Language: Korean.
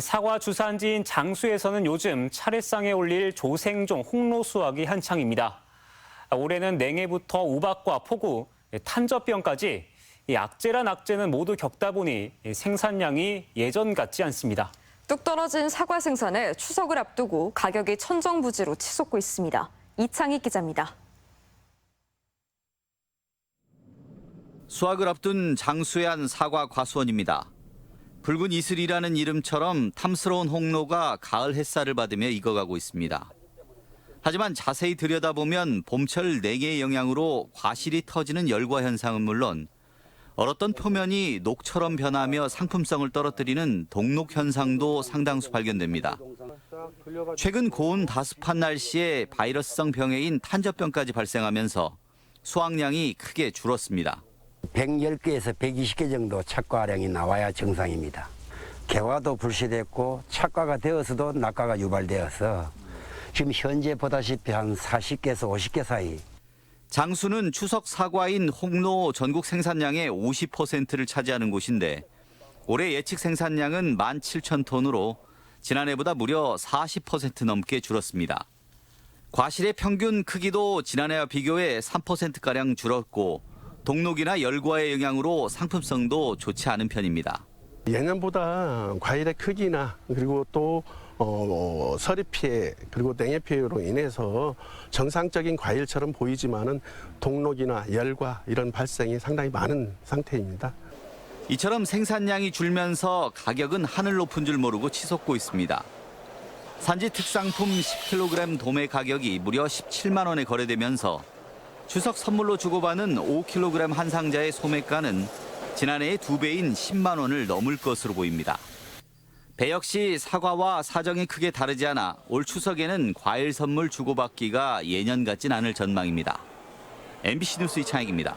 사과 주산지인 장수에서는 요즘 차례상에 올릴 조생종 홍로 수확이 한창입니다. 올해는 냉해부터 우박과 폭우, 탄저병까지 이 악재란 악재는 모두 겪다 보니 생산량이 예전 같지 않습니다. 뚝 떨어진 사과 생산에 추석을 앞두고 가격이 천정부지로 치솟고 있습니다. 이창희 기자입니다. 수확을 앞둔 장수의 한 사과 과수원입니다. 붉은 이슬이라는 이름처럼 탐스러운 홍로가 가을 햇살을 받으며 익어가고 있습니다. 하지만 자세히 들여다보면 봄철 냉해의 영향으로 과실이 터지는 열과 현상은 물론 얼었던 표면이 녹처럼 변하며 상품성을 떨어뜨리는 동록 현상도 상당수 발견됩니다. 최근 고온 다습한 날씨에 바이러스성 병해인 탄저병까지 발생하면서 수확량이 크게 줄었습니다. 110개에서 120개 정도 착과량이 나와야 정상입니다. 개화도 불시됐고 착과가 되어서도 낙과가 유발되어서 지금 현재 보다시피 한 40개에서 50개 사이 장수는 추석 사과인 홍로 전국 생산량의 50%를 차지하는 곳인데 올해 예측 생산량은 17,000톤으로 지난해보다 무려 40% 넘게 줄었습니다. 과실의 평균 크기도 지난해와 비교해 3%가량 줄었고 동록이나 열과의 영향으로 상품성도 좋지 않은 편입니다. 예년보다 과일의 크기나 그리고 또 어, 서리 피해 그리고 냉해 피해로 인해서 정상적인 과일처럼 보이지만은 동록이나 열과 이런 발생이 상당히 많은 상태입니다. 이처럼 생산량이 줄면서 가격은 하늘 높은 줄 모르고 치솟고 있습니다. 산지 특상품 10kg 도매 가격이 무려 17만 원에 거래되면서 추석 선물로 주고받은 5kg 한 상자의 소매가는 지난해의 두 배인 10만 원을 넘을 것으로 보입니다. 배 역시 사과와 사정이 크게 다르지 않아 올 추석에는 과일 선물 주고받기가 예년 같진 않을 전망입니다. MBC 뉴스 이창익입니다.